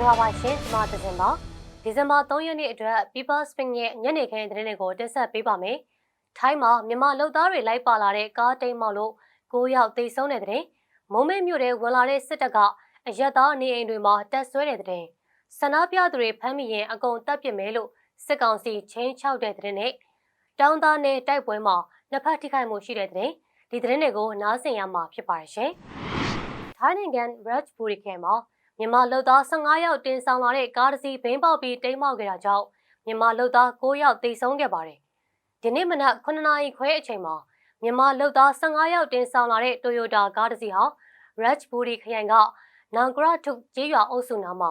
္ဂလာပါရှင်ဒီမှာဒီဇင်ဘာဒီဇင်ဘာ3ရက်နေ့အတွက် People Spring ရဲ့ညနေခင်းသတင်းတွေကိုတင်ဆက်ပေးပါမယ်။ထိုင်းမှာမြန်မာလူသားတွေလိုက်ပါလာတဲ့ကားတိမ်မောက်လို့9ယောက်သေဆုံးတဲ့တဲ့မုံမဲမြို့ထဲဝင်လာတဲ့စစ်တပ်ကအရက်သားနေအိမ်တွေမှာတက်ဆွဲတဲ့တဲ့ဆန္ဒပြသူတွေဖမ်းမိရင်အကုန်တပ်ပစ်မယ်လို့စစ်ကောင်စီချင်းချောက်တဲ့တဲ့နဲ့တောင်သားနယ်တိုက်ပွဲမှာနှစ်ဖက်ထိခိုက်မှုရှိတဲ့တဲ့ဒီသတင်းတွေကိုနားဆင်ရမှာဖြစ်ပါတယ်ရှင်။ထိုင်းနိုင်ငံ Rajpuri ခရိုင်မှာ မြန်မာလူသား15ယောက်တင်ဆောင်လာတဲ့ကားတစ်စီးဘိန်းပေါက်ပြီးတိမ်းမောက်ခဲ့တာကြောင့်မြန်မာလူသား9ယောက်သေဆုံးခဲ့ပါတယ်။ဒီနေ့မနက်9နာရီခွဲအချိန်မှာမြန်မာလူသား15ယောက်တင်ဆောင်လာတဲ့ Toyota ကားတစ်စီးဟာ Rajpuri ခရိုင်ကနန်ဂရထုကျေးရွာအုပ်စုနားမှာ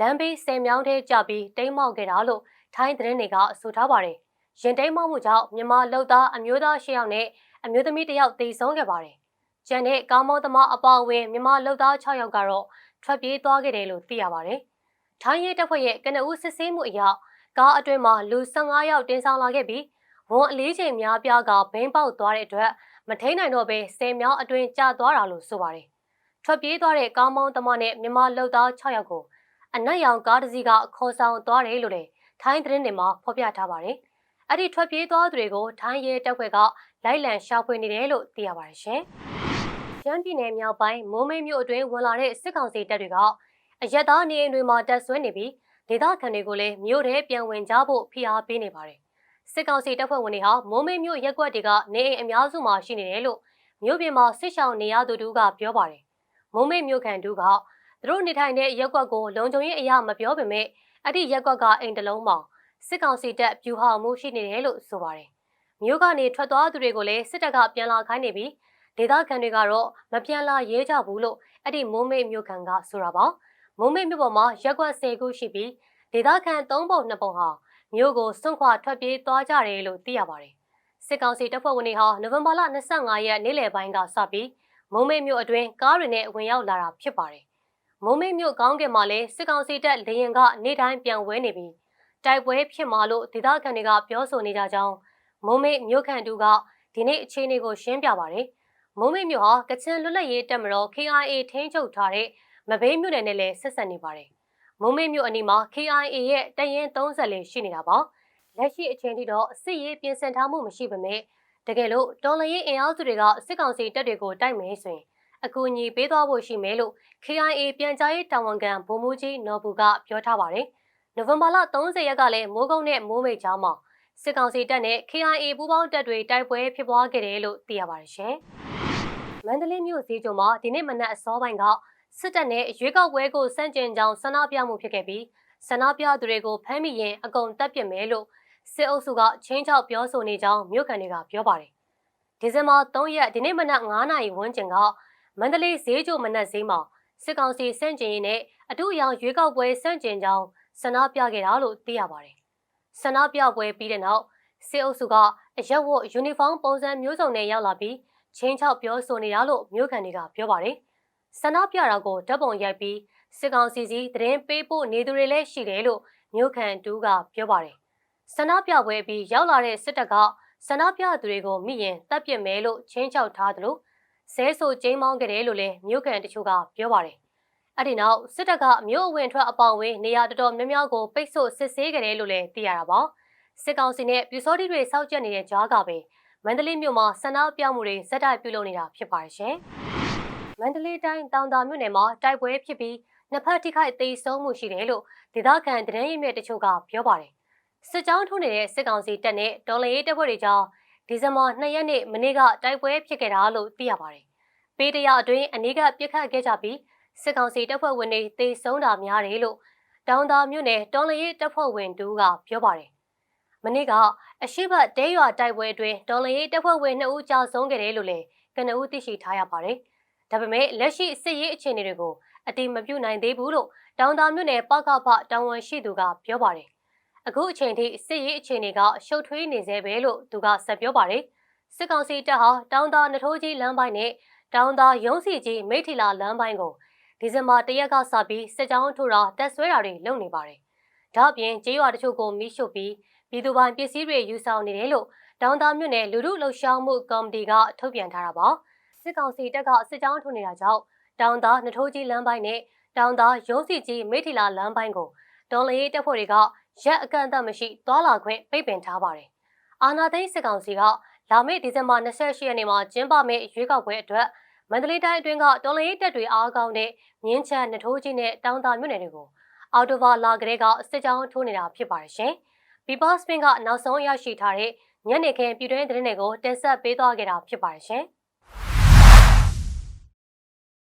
လမ်းဘေးဆယ်မြောင်းထဲကျပြီးတိမ်းမောက်ခဲ့တာလို့ထိုင်းသတင်းတွေကဆိုထားပါတယ်။ရင်တိမ်းမောက်မှုကြောင့်မြန်မာလူသားအမျိုးသား၈ယောက်နဲ့အမျိုးသမီးတစ်ယောက်သေဆုံးခဲ့ပါတယ်။ကျန်တဲ့ကားမောသမားအပါအဝင်မြန်မာလူသား6ယောက်ကတော့ ထွက်ပြေးသွားခဲ့တယ်လို့သိရပါတယ်။ထိုင်းရဲတပ်ဖွဲ့ရဲ့ကနဦးစစ်ဆေးမှုအရကားအတွင်းမှာလူ15ယောက်တင်ဆောင်လာခဲ့ပြီးဝန်အလေးချိန်များပြားကဘိန်းပေါက်သွားတဲ့အတွက်မထိန်နိုင်တော့ဘဲဆယ်မြောင်းအတွင်းကျသွားတာလို့ဆိုပါတယ်။ထွက်ပြေးသွားတဲ့ကားမောင်းသမားနဲ့မြန်မာလူသား6ယောက်ကိုအနက်ရောင်ကားတစ်စီးကခေါ်ဆောင်သွားတယ်လို့လည်းထိုင်းသတင်းတွေမှာဖော်ပြထားပါတယ်။အဲ့ဒီထွက်ပြေးသွားသူတွေကိုထိုင်းရဲတပ်ဖွဲ့ကလိုက်လံရှာဖွေနေတယ်လို့သိရပါတယ်ရှင်။ ရန်ပြည်နယ်မြောက်ပိုင်းမိုးမိတ်မြို့အတွင်းဝင်လာတဲ့စစ်ကောင်စီတပ်တွေကအရက်သားနေအိမ်တွေမှာတပ်ဆွဲနေပြီးဒေသခံတွေကိုလည်းမြို့ထဲပြန်ဝင်ကြဖို့ဖိအားပေးနေပါတယ်။စစ်ကောင်စီတပ်ဖွဲ့ဝင်တွေဟာမိုးမိတ်မြို့ရက်ကွက်တွေကနေအိမ်အများစုမှာရှိနေတယ်လို့မြို့ပြင်မှာစစ်ရှောင်နေရသူတို့ကပြောပါတယ်။မိုးမိတ်မြို့ခံတို့ကသူတို့နေထိုင်တဲ့ရက်ကွက်ကိုလုံခြုံရေးအရာမပြောပေမဲ့အဲ့ဒီရက်ကွက်ကအိမ်တလုံးမှာစစ်ကောင်စီတပ်ပြူဟာမှုရှိနေတယ်လို့ဆိုပါတယ်။မြို့ကနေထွက်သွားသူတွေကိုလည်းစစ်တပ်ကပြန်လာခိုင်းနေပြီး ဒေသခံတွေကတော့မပြန်လာရဲကြဘူးလို့အဲ့ဒီမိုးမိတ်မြို့ခံကဆိုတာပါ။မိုးမိတ်မြို့ပေါ်မှာရက်ကွက်10ခုရှိပြီးဒေသခံ3ပုံ2ပုံဟာမြို့ကိုစွန့်ခွာထွက်ပြေးသွားကြတယ်လို့သိရပါတယ်။စစ်ကောင်စီတပ်ဖွဲ့ဝင်တွေဟာနိုဝင်ဘာလ25ရက်နေ့လယ်ပိုင်းကစပြီးမုံမိတ်မြို့အတွင်းကားတွေနဲ့ဝင်ရောက်လာတာဖြစ်ပါတယ်။မုံမိတ်မြို့ကောင်းကင်မှာလည်းစစ်ကောင်စီတပ်လေရင်ကနေ့တိုင်းပြန်ဝဲနေပြီးတိုက်ပွဲဖြစ်မှာလို့ဒေသခံတွေကပြောဆိုနေကြကြောင်းမုံမိတ်မြို့ခံတူကဒီနေ့အခြေအနေကိုရှင်းပြပါတယ်။ မုံမိတ်မြို့ဟာကချင်လွတ်လပ်ရေးတပ်မတော် KIA ထိန်းချုပ်ထားတဲ့မဘေးမြို့နယ်နဲ့လည်းဆက်ဆက်နေပါတယ်။မုံမိတ်မြို့အနီးမှာ KIA ရဲ့တရင်34ရှိနေတာပါ။လက်ရှိအချိန်ထိတော့စစ်ရေးပြင်ဆင်ထားမှုမရှိပေမဲ့တကယ်လို့တော်လရေးအင်အားစုတွေကစစ်ကောင်စီတပ်တွေကိုတိုက်မယ်ဆိုရင်အကူအညီပေးသွားဖို့ရှိမယ်လို့ KIA ပြန်ကြားရေးတာဝန်ခံဗိုလ်မှူးကြီးနော်ဘူကပြောထားပါတယ်။နိုဝင်ဘာလ30ရက်ကလည်းမိုးကုန်းနဲ့မိုးမိတ်ချောင်းမှာစစ်ကောင်စီတပ်နဲ့ KIA ပူးပေါင်းတပ်တွေတိုက်ပွဲဖြစ်ပွားခဲ့တယ်လို့သိရပါတယ်ရှင်။ မန္တလေးမြို့ဈေးကြုံမှာဒီနေ့မနက်အစောပိုင်းကစစ်တပ်နဲ့ရွေးကောက်ပွဲကိုစန့်ကျင်ကြောင်းဆန္ဒပြမှုဖြစ်ခဲ့ပြီးဆန္ဒပြသူတွေကိုဖမ်းမိရင်အကုန်တပ်ပစ်မယ်လို့စစ်အုပ်စုကချင်းချောက်ပြောဆိုနေကြောင်းမြို့ခံတွေကပြောပါတယ်။ဒီဇင်ဘာ3ရက်ဒီနေ့မနက်9နာရီဝန်းကျင်ကမန္တလေးဈေးကြိုမနက်ဈေးမှာစစ်ကောင်စီစန့်ကျင်ရေးနဲ့အထူးအယောင်ရွေးကောက်ပွဲစန့်ကျင်ကြောင်းဆန္ဒပြခဲ့တာလို့သိရပါတယ်။ဆန္ဒပြပွဲပြီးတဲ့နောက်စစ်အုပ်စုကအရက်ဝတ်ယူနီဖောင်းပုံစံမျိုးစုံနဲ့ရောက်လာပြီး ချင်းချောက်ပြောဆိုနေတာလို့မြို့ခံတွေကပြောပါတယ်။ဆန္ဒပြတာကိုဓာတ်ပုံရိုက်ပြီးစစ်ကောင်စီစီသတင်းပေးဖို့နေသူတွေလည်းရှိတယ်လို့မြို့ခံတူကပြောပါတယ်။ဆန္ဒပြပွဲပြီးရောက်လာတဲ့စစ်တပ်ကဆန္ဒပြသူတွေကိုမိရင်တပ်ပစ်မယ်လို့ချင်းချောက်ထားသလိုဆဲဆိုကျင်းမောင်းကြတယ်လို့လည်းမြို့ခံတချို့ကပြောပါတယ်။အဲ့ဒီနောက်စစ်တပ်ကမြို့အဝင်ထွက်အပေါင်ဝင်းနေရာတော်တော်များများကိုပိတ်ဆို့စစ်ဆေးကြတယ်လို့လည်းသိရတာပါ။စစ်ကောင်စီနဲ့ပြူစောတိတွေစောက်ကျက်နေတဲ့ကြားကပဲ မန္တလေးမြို့မှာဆန္ဒပြမှုတွေဇက်တိုက်ပြုလုပ်နေတာဖြစ်ပါတယ်ရှင်။မန္တလေးတိုင်းတောင်တာမြို့နယ်မှာတိုက်ပွဲဖြစ်ပြီးနှစ်ဖက်ထိခိုက်သိမ်းဆုံးမှုရှိတယ်လို့ဒေသခံသတင်းရင်းမြစ်တချို့ကပြောပါတယ်။စစ်ကြောင်းထိုးနေတဲ့စစ်ကောင်စီတပ်နဲ့ဒေါ်လာရေးတပ်ဖွဲ့တွေကြောင့်ဒီဇင်ဘာ2ရက်နေ့မနေ့ကတိုက်ပွဲဖြစ်ခဲ့တာလို့သိရပါတယ်။ပေးတရအတွင်းအနည်းကပြစ်ခတ်ခဲ့ကြပြီးစစ်ကောင်စီတပ်ဖွဲ့ဝင်တွေသေဆုံးတာများတယ်လို့တောင်တာမြို့နယ်တော်လရေးတပ်ဖွဲ့ဝင်တူကပြောပါတယ်။ မနေ့ကအရှိတ်တဲရွာတိုက်ပွဲအတွင်းတော်လရေးတပ်ဖွဲ့ဝင်2ဦးကြာဆုံးခဲ့တယ်လို့လည်းကနဦးသိရှိထားရပါတယ်။ဒါပေမဲ့လက်ရှိစစ်ရေးအခြေအနေတွေကိုအတိမပြုနိုင်သေးဘူးလို့တောင်တာမြို့နယ်ပကဖတာဝန်ရှိသူကပြောပါတယ်။အခုအချိန်ထိစစ်ရေးအခြေအနေကရှုပ်ထွေးနေသေးပဲလို့သူကဆက်ပြောပါတယ်။စစ်ကောင်စီတပ်ဟာတောင်တာနထိုးကြီးလမ်းပိုင်းနဲ့တောင်တာရုံးစီကြီးမိထီလာလမ်းပိုင်းကိုဒီဇင်ဘာ၁ရက်ကစပြီးစစ်ကြောင်းထိုးတာတက်ဆွဲတာတွေလုပ်နေပါတယ်။ဒါ့အပြင်ကျေးရွာတချို့ကိုမိရှို့ပြီးပြ ည်သူပိုင်ပစ္စည်းတွေယူဆောင်နေတယ်လို့တောင်တာမြို့နယ်လူထုလှုပ်ရှားမှုကော်မတီကထုတ်ပြန်ထားတာပါ။စစ်ကောင်စီတပ်ကစစ်ကြောင်းထိုးနေတာကြောင့်တောင်သားနထိုးကြီးလမ်းပိုင်းနဲ့တောင်သားရုံးစီကြီးမိထီလာလမ်းပိုင်းကိုဒေါ်လရေးတပ်ဖွဲ့တွေကရက်အကန့်အသတ်မရှိသွာလာခွင့်ပိတ်ပင်ထားပါတယ်။အာနာသိန်းစစ်ကောင်စီကလာမယ့်ဒီဇင်ဘာ28ရက်နေ့မှာကျင်းပမယ့်ရွေးကောက်ပွဲအတွက်မန္တလေးတိုင်းအတွင်းကတော်လရေးတပ်တွေအားကောင်းတဲ့မြင်းချမ်းနထိုးကြီးနဲ့တောင်သာမြို့နယ်တွေကိုအော်တိုဘာလာကလေးကစစ်ကြောင်းထိုးနေတာဖြစ်ပါတယ်ရှင်။ People Spin ကနောက်ဆုံးရရှိထားတဲ့ညနေခင်းပြည်တွင်းသတင်းတွေကိုတင်ဆက်ပေးသွားခဲ့တာဖြစ်ပါတယ်ရှင်။